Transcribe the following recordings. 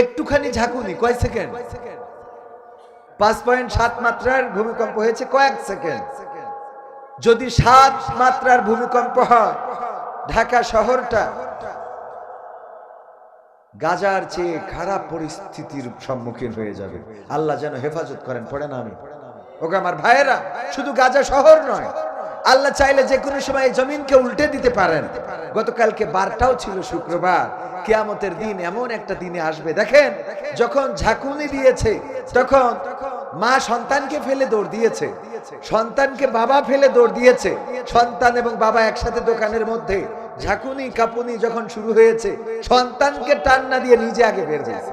একটুখানি ঝাঁকুনি, কয় সেকেন্ড? পাঁচ পয়েন্ট সাত মাত্রার ভূমিকম্প হয়েছে কয়েক সেকেন্ড। যদি সাত মাত্রার ভূমিকম্প হয়, ঢাকা শহরটা গাজার চেয়ে খারাপ পরিস্থিতির সম্মুখীন হয়ে যাবে। আল্লাহ যেন হেফাজত করেন, পড়ে না আমি। ওকে আমার ভাইয়েরা, শুধু গাজা শহর নয় আল্লাহ চাইলে যে কোনো সময় জমিনকে উল্টে দিতে পারেন। গতকালকে বারটাও ছিল শুক্রবার। কিয়ামতের দিন এমন একটা দিনে আসবে। দেখেন, যখন ঝাঁকুনি দিয়েছে, তখন মা সন্তানকে ফেলে দৌড় দিয়েছে। সন্তানকে বাবা ফেলে দৌড় দিয়েছে। সন্তান এবং বাবা একসাথে দোকানের মধ্যে ঝাঁকুনি, কাপুনি যখন শুরু হয়েছে, সন্তানকে টান না দিয়ে নিজে আগে বের হয়েছে।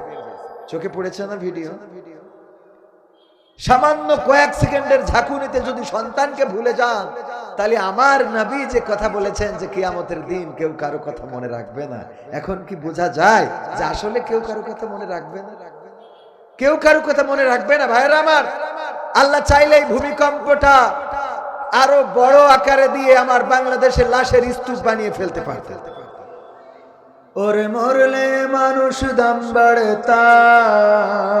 চোখে পড়েছে না ভিডিও? সামান্য কয়েক সেকেন্ডের ঝাঁকুনিতে যদি সন্তানকে ভুলে যান তাহলে আমার নবী যে কথা বলেছেন যে কিয়ামতের দিন কেউ কারও কথা মনে রাখবে না। এখন কি বোঝা যায় যে আসলে কেউ কারও কথা মনে রাখবে না? কেউ কারও কথা মনে রাখবে না, ভাইয়েরা আমার? আল্লাহ চাইলে এই ভূমিকম্পটা আরও বড় আকারে দিয়ে আমার বাংলাদেশের লাশের স্তূপ বানিয়ে ফেলতে পারতেন। ওরে মরলে মানুষ দাম বাড়ে তার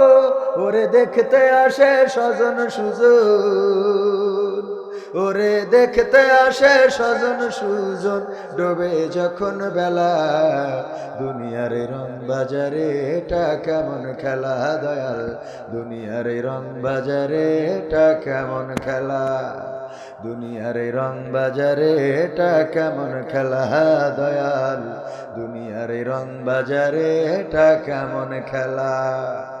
ওরে দেখতে আসে স্বজন সুজন। ওরে দেখতে আসে স্বজন সুজন, ডোবে যখন বেলা। দুনিয়ার রং বাজারে, এটা কেমন খেলা দয়াল? দুনিয়ার রং বাজারে, এটা কেমন খেলা? দুনিয়ার রং বাজারে, এটা কেমন খেলা দয়াল? দুনিয়ার রং বাজারে, এটা কেমন খেলা?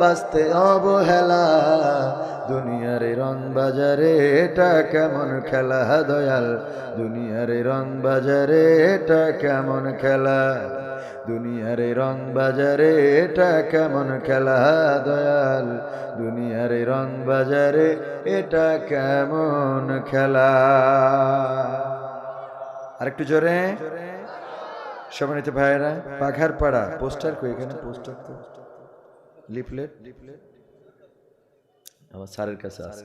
বাঁচতে অবহেলা। দুনিয়ার রং বাজারে এটা কেমন খেলা, দয়াল? দুনিয়ার রং বাজারে এটা কেমন খেলা? দুনিয়ার রং বাজারে এটা কেমন খেলা, দয়াল? দুনিয়ার রং বাজারে এটা কেমন খেলা? আরেকটু জোরে। সম্মানিত ভাইয়েরা পাখার পাড়া পোস্টার কই এখানে? পোস্টার তো। লিফলেট। আমার স্যারের কাছে আছে।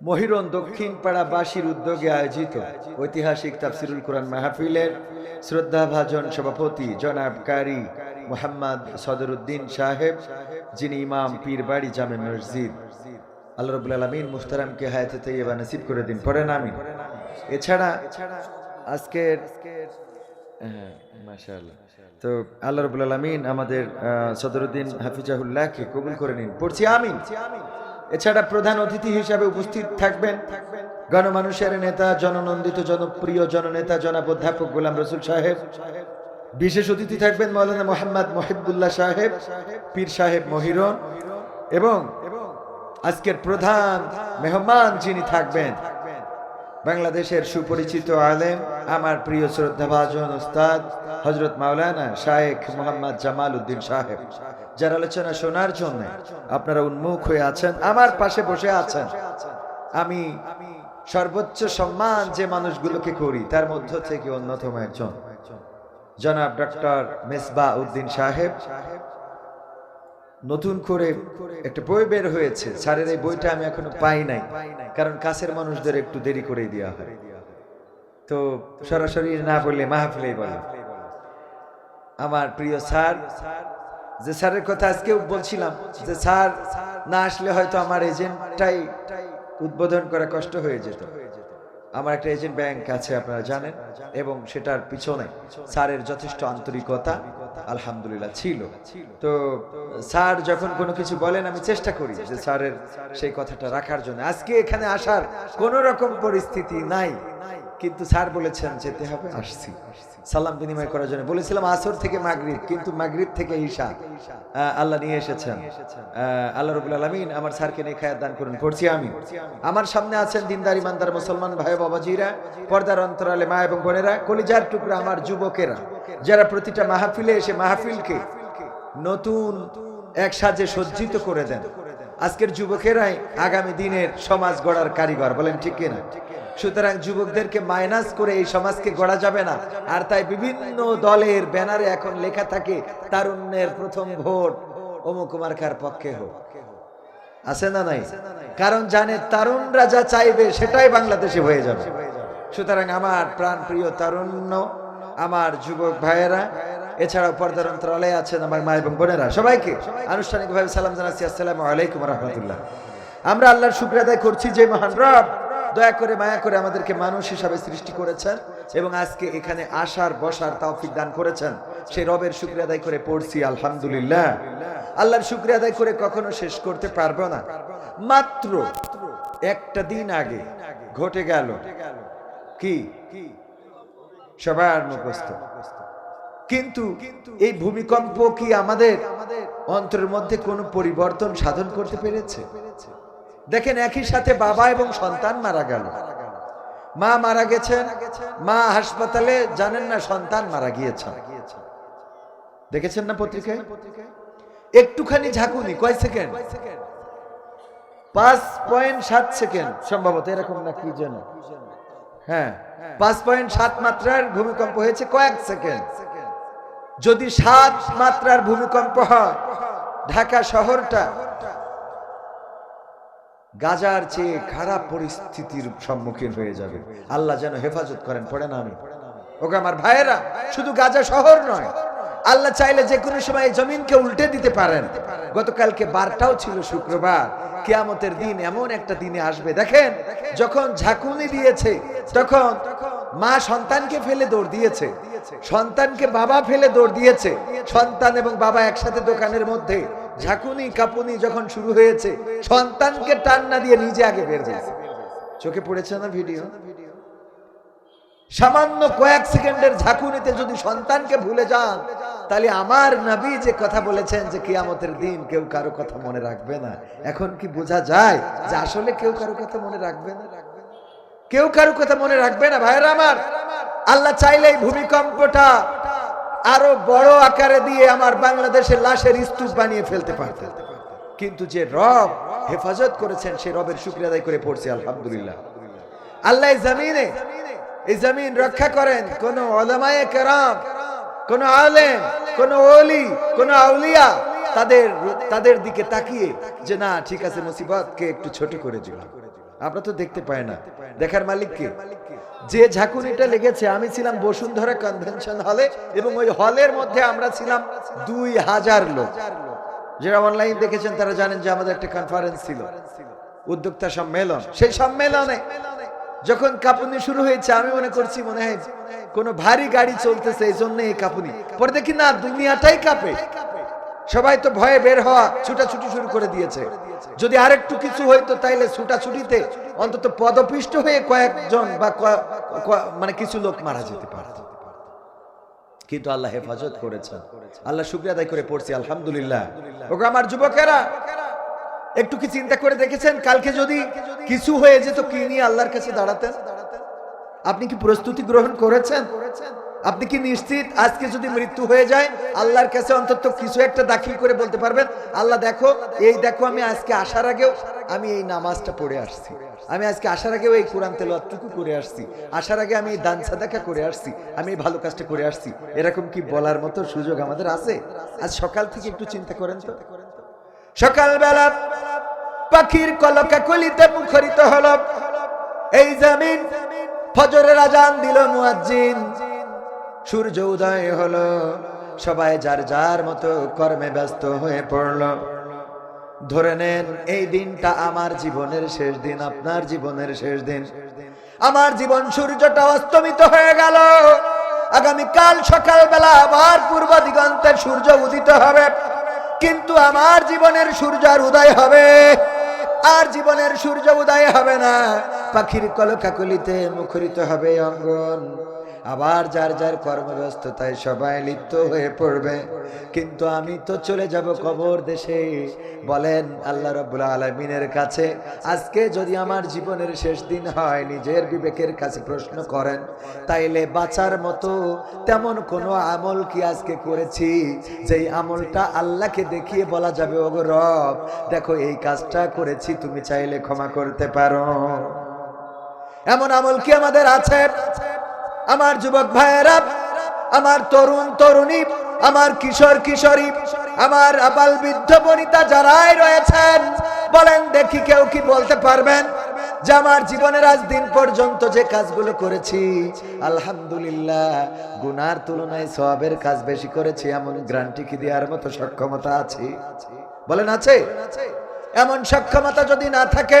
মহিরন দক্ষিণ পাড়া বাসীর উদ্যোগে আয়োজিত ঐতিহাসিক তাফসিরুল কোরআন মাহফিলের শ্রদ্ধাভাজন সভাপতি জনাব কারি মোহাম্মদ সদরুদ্দিন সাহেব যিনি ইমাম পীরবাড়ি জামে মসজিদ। আল্লাহ রবুল আলমিন মুস্তারামকে হায়াতে তৈবা নসিব করে দিন। পড়েন আমি এছাড়া আজকের হ্যাঁ মাশাআল্লাহ। তো আল্লাহ রবুল আলমিন আমাদের সদরুদ্দিন হাফিজাহুল্লাহকে কবুল করে নিন। পড়ছি আমিন। এছাড়া প্রধান অতিথি হিসাবে উপস্থিত থাকবেন গণমানুষের নেতা, জননন্দিত, জনপ্রিয় জননেতা জনাব অধ্যাপক গোলাম রসুল সাহেব। বিশেষ অতিথি থাকবেন মৌলানা মোহাম্মদ মহিবুল্লাহ সাহেব, পীর সাহেব মহিরন এবং আজকের প্রধান মেহমান যিনি থাকবেন বাংলাদেশের সুপরিচিত আলেম, আমার প্রিয় শ্রদ্ধাভাজন উস্তাদ হজরত মাওলানা শায়েখ মোহাম্মদ জামাল উদ্দিন সাহেব। যার আলোচনা শোনার জন্য আপনারা উন্মুখ হয়ে আছেন, আমার পাশে বসে আছেন। আমি সর্বোচ্চ সম্মান যে মানুষগুলোকে করি, তার মধ্য থেকে অন্যতম একজন। জনাব ডক্টর মেসবা উদ্দিন সাহেব নতুন করে একটা বই বের হয়েছে। স্যারের এই বইটা আমি এখনও পাই নাই। কারণ কাছের মানুষদের একটু দেরি করে দেওয়া হয়। তো সরাসরি না বললে মাহফিলেই বলে। আমার প্রিয় স্যার, যে স্যারের কথা আজকেও বলছিলাম, যে স্যার না আসলে হয়তো আমার এজেন্টটাই উদ্বোধন করা কষ্ট হয়ে যেত। আমার একটা এজেন্ট ব্যাংক আছে, আপনারা জানেন, এবং সেটার পিছনে স্যারের যথেষ্ট আন্তরিকতা, আলহামদুলিল্লাহ ছিল। তো স্যার যখন কোনো কিছু বলেন, আমি চেষ্টা করি যে স্যারের সেই কথাটা রাখার জন্য। আজকে এখানে আসার কোনো রকম পরিস্থিতি নাই। কিন্তু স্যার বলেছেন যেতে হবে। আসছি। সালাম বিনিময় করার জন্য। বলেছিলাম আসর থেকে মাগরিব কিন্তু মাগরিব থেকে ঈশা। আল্লাহ নিয়ে এসেছেন। আল্লাহ রবুল আলমিন আমার স্যারকে নিয়ে খায়াত দান করুন। পড়ছি আমি। আমার সামনে আছেন দিনদার ইমানদার মুসলমান ভাই বাবাজিরা পর্দার অন্তরালে মা এবং বোনেরা কলিজার টুকরা আমার যুবকেরা যারা প্রতিটা মাহফিলে এসে মাহফিলকে নতুন এক সাজে সজ্জিত করে দেন। আজকের যুবকেরাই আগামী দিনের সমাজ গড়ার কারিগর বলেন ঠিক কিনা? সুতরাং যুবকদেরকে মাইনাস করে এই সমাজকে গড়া যাবে না। আর তাই বিভিন্ন দলের ব্যানারে এখন লেখা থাকে, তারুণ্যের প্রথম ভোট অমুক মার্কার পক্ষে হোক। আছে না নাই? কারণ জানে তারুণরা যা চাইবে সেটাই বাংলাদেশে হয়ে যাবে। সুতরাং আমার প্রাণ প্রিয় তারুণ্য, আমার যুবক ভাইয়েরা, এছাড়াও পর্দার অন্তরালয়ে আছেন আমার মা এবং বোনেরা, সবাইকে আনুষ্ঠানিকভাবে সালাম জানাচ্ছি। আসসালামু আলাইকুম রহমতুল্লাহ। আমরা আল্লাহর শুক্র আদায় করছি যে মহান রব দয়া করে মায়া করে আমাদেরকে মানুষ হিসাবে সৃষ্টি করেছেন এবং আজকে এখানে আসার, বসার তৌফিক দান করেছেন। সেই রবের শুক্র আদায় করে পড়ছি, আলহামদুলিল্লাহ। আল্লাহর শুক্র আদায় করে কখনো শেষ করতে পারব না। মাত্র একটা দিন আগে ঘটে গেল। কি? সবার মুখস্থ। কিন্তু এই ভূমিকম্প কি আমাদের অন্তরের মধ্যে কোনো পরিবর্তন সাধন করতে পেরেছে? দেখেন একই সাথে বাবা এবং সন্তান মারা গেল। মা মারা গেছেন, মা হাসপাতালে জানেন না সন্তান মারা গিয়েছে। দেখেছেন না পত্রিকায়? একটুখানি ঝাঁকুনি, কয় সেকেন্ড? পাঁচ পয়েন্ট সাত সেকেন্ড, সম্ভবত এরকম না কি যেন। হ্যাঁ পাঁচ পয়েন্ট সাত মাত্রার ভূমিকম্প হয়েছে কয়েক সেকেন্ড। যদি সাত মাত্রার ভূমিকম্প হয়, ঢাকা শহরটা গাজার চেয়ে খারাপ পরিস্থিতির সম্মুখীন হয়ে যাবে। আল্লাহ যেন হেফাজত করেন, পড়ে না আমি। ওকে আমার ভাইয়েরা, শুধু গাজা শহর নয়, আল্লাহ চাইলে যে কোনো সময় জমিনকে উল্টে দিতে পারেন। গতকালকে বারটাও ছিল শুক্রবার, কেয়ামতের দিন এমন একটা দিনে আসবে। দেখেন, যখন ঝাঁকুনি দিয়েছে, তখন মা সন্তানকে ফেলে দৌড় দিয়েছে, সন্তানকে বাবা ফেলে দৌড় দিয়েছে, সন্তান এবং বাবা একসাথে দোকানের মধ্যে ঝাঁকুনি কাপুনি যখন শুরু হয়েছে, সন্তানকে টান না দিয়ে নিজে আগে বের হয়েছে। চোখে পড়েছে না ভিডিও? সামান্য কয়েক সেকেন্ডের ঝাঁকুনিতে যদি সন্তানকে ভুলে যান, তাহলে আমার নবী যে কথা বলেছেন যে কিয়ামতের দিন কেউ কারও কথা মনে রাখবে না। এখন কি বোঝা যায় যে আসলে কেউ কারও কথা মনে রাখবে না? কেউ কারও কথা মনে রাখবে না ভাইরা আমার। আল্লাহ চাইলে এই ভূমিকম্পটা আরও বড় আকারে দিয়ে আমার বাংলাদেশের লাশের স্তূপ বানিয়ে ফেলতে পারতেন কিন্তু যে রব হেফাজত করেছেন, সে রবের শুক্রিয়া করে পড়ছে, আলহামদুলিল্লাহ। আল্লাহ জমিনে, এই জমিন রক্ষা করেন কোন ওলামায়ে কেরাম, কোন আলেম, কোন ওলি, কোন আউলিয়া তাদের তাদের দিকে তাকিয়ে যে না, ঠিক আছে, মুসিবতকে একটু ছোট করে আমরা তো দেখতে পাই না। দেখার মালিককে? যে ঝাঁকুনিটা লেগেছে, আমি ছিলাম বসুন্ধরা কনভেনশন হলে এবং ওই হলের মধ্যে আমরা ছিলাম দুই হাজার লোক। যারা অনলাইন দেখেছেন তারা জানেন যে আমাদের একটা কনফারেন্স ছিল, উদ্যোক্তা সম্মেলন। সেই সম্মেলনে যখন কাঁপুনি শুরু হয়েছে, আমি মনে করছি মনে হয় কোনো ভারী গাড়ি চলতেছে এই জন্য এই কাঁপুনি। পরে দেখি না, দুনিয়াটাই কাঁপে। সবাই তো ভয়ে বের হওয়া, ছুটাছুটি শুরু করে দিয়েছে। যদি আরেকটু কিছু হইতো তাইলে ছুটাছুটিতে অন্তত পদপিষ্ট হয়ে কয়েকজন বা মানে কিছু লোক মারা যেতে পারত কিন্তু আল্লাহ হেফাজত করেছেন। আল্লাহ শুক্রিয়া আদায় করে পড়ছি, আলহামদুলিল্লাহ। ওকে আমার যুবকেরা, একটু কি চিন্তা করে দেখেছেন? কালকে যদি কিছু হয়ে যেত, কি নিয়ে আল্লাহর কাছে দাঁড়াতেন? আপনি কি প্রস্তুতি গ্রহণ করেছেন? আপনি কি নিশ্চিত আজকে যদি মৃত্যু হয়ে যায়, আল্লাহর কাছে অন্তত কিছু একটা দাখিল করে বলতে পারবেন? আল্লাহ দেখো, এই দেখো, আমি আজকে আসার আগেও আমি এই নামাজটা পড়ে আসছি। আমি আজকে আসার আগেও এই কোরআন তেলাওয়াতটুকু করে আসছি। আসার আগে আমি এই দান সাদাকা করে আসছি। আমি এই ভালো কাজটা করে আসছি। এরকম কি বলার মতো সুযোগ আমাদের আছে? আজ সকাল থেকে একটু চিন্তা করেন তো। সকালবেলা পাখির কলকা কলিতে মুখরিত হলো। এই জামিন ফজরের আজান দিল মুয়াজ্জিন। সূর্য উদয় হলো। সবাই যার যার মতো কর্মে ব্যস্ত হয়ে পড়ল। ধরে নেন, এই দিনটা আমার জীবনের শেষ দিন, আপনার জীবনের শেষ দিন। আমার জীবন সূর্যটা অস্তমিত হয়ে গেল। আগামী কাল সকালবেলা আবার পূর্ব দিগন্তে সূর্য উদিত হবে। কিন্তু আমার জীবনের সূর্য আর উদয় হবে। আর জীবনের সূর্য উদয় হবে না। পাখির কলকাকলিতে মুখরিত হবে অঙ্গন। আবার যার যার কর্মব্যস্ততায় সবাই লিপ্ত হয়ে পড়বে। কিন্তু আমি তো চলে যাব কবর দেশে। বলেন, আল্লাহ রব্বুল আলমিনের কাছে, আজকে যদি আমার জীবনের শেষ দিন হয়, নিজের বিবেকের কাছে প্রশ্ন করেন, তাইলে বাঁচার মতো তেমন কোনো আমল কি আজকে করেছি? যেই আমলটা আল্লাহকে দেখিয়ে বলা যাবে, ওগো রব, দেখো এই কাজটা করেছি, তুমি চাইলে ক্ষমা করতে পারো। এমন আমল কি আমাদের আছে? আমার যুবক ভাইয়েরা, আমার তরুণ তরুণী, আমার কিশোর কিশোরী, আমার আবাল বৃদ্ধ বনিতা যারাই রয়েছেন, বলেন দেখি কেউ কি বলতে পারবেন যে আমার জীবনের আজ দিন পর্যন্ত যে কাজগুলো করেছি, আলহামদুলিল্লাহ, গুনার তুলনায় সবের কাজ বেশি করেছি, এমন গ্রান্টি কি দেওয়ার মতো সক্ষমতা আছে? বলেন আছে? এমন সক্ষমতা যদি না থাকে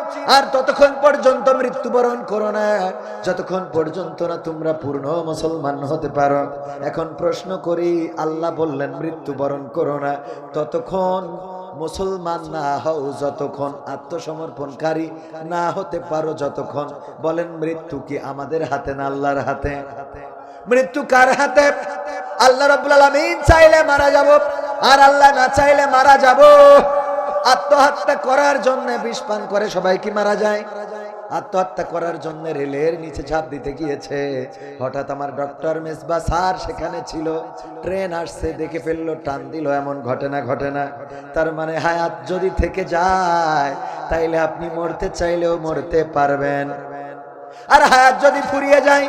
আর ততক্ষণ পর্যন্ত মৃত্যুবরণ করো না। যতক্ষণ পর্যন্ত না তোমরা পূর্ণ মুসলমান হতে পারো। এখন প্রশ্ন করি, আল্লাহ বললেন মৃত্যুবরণ করো না। ততক্ষণ মুসলমান না হও, যতক্ষণ আত্মসমর্পণকারী না হতে পারো, যতক্ষণ বলেন মৃত্যু কি আমাদের হাতে না আল্লাহর হাতে? মৃত্যু কার হাতে? আল্লাহ রাব্বুল আলামিন চাইলে মারা যাব, আর আল্লাহ না চাইলে মারা যাব। আত্মহত্যা করার জন্য বিষ পান করে, সবাই কি মারা যায়? আত্মহত্যা করার জন্য রেলের নিচে ঝাঁপ দিতে গিয়েছে। হঠাৎ আমার ডক্টর মেসবা স্যার সেখানে ছিল। ট্রেন আসছে, দেখে ফেলল, টান দিল, এমন ঘটনা ঘটনা। তার মানে হায়াত যদি থেকে যায়, তাইলে আপনি মরতে চাইলেও মরতে পারবেন। আর হায়াত যদি ফুরিয়ে যায়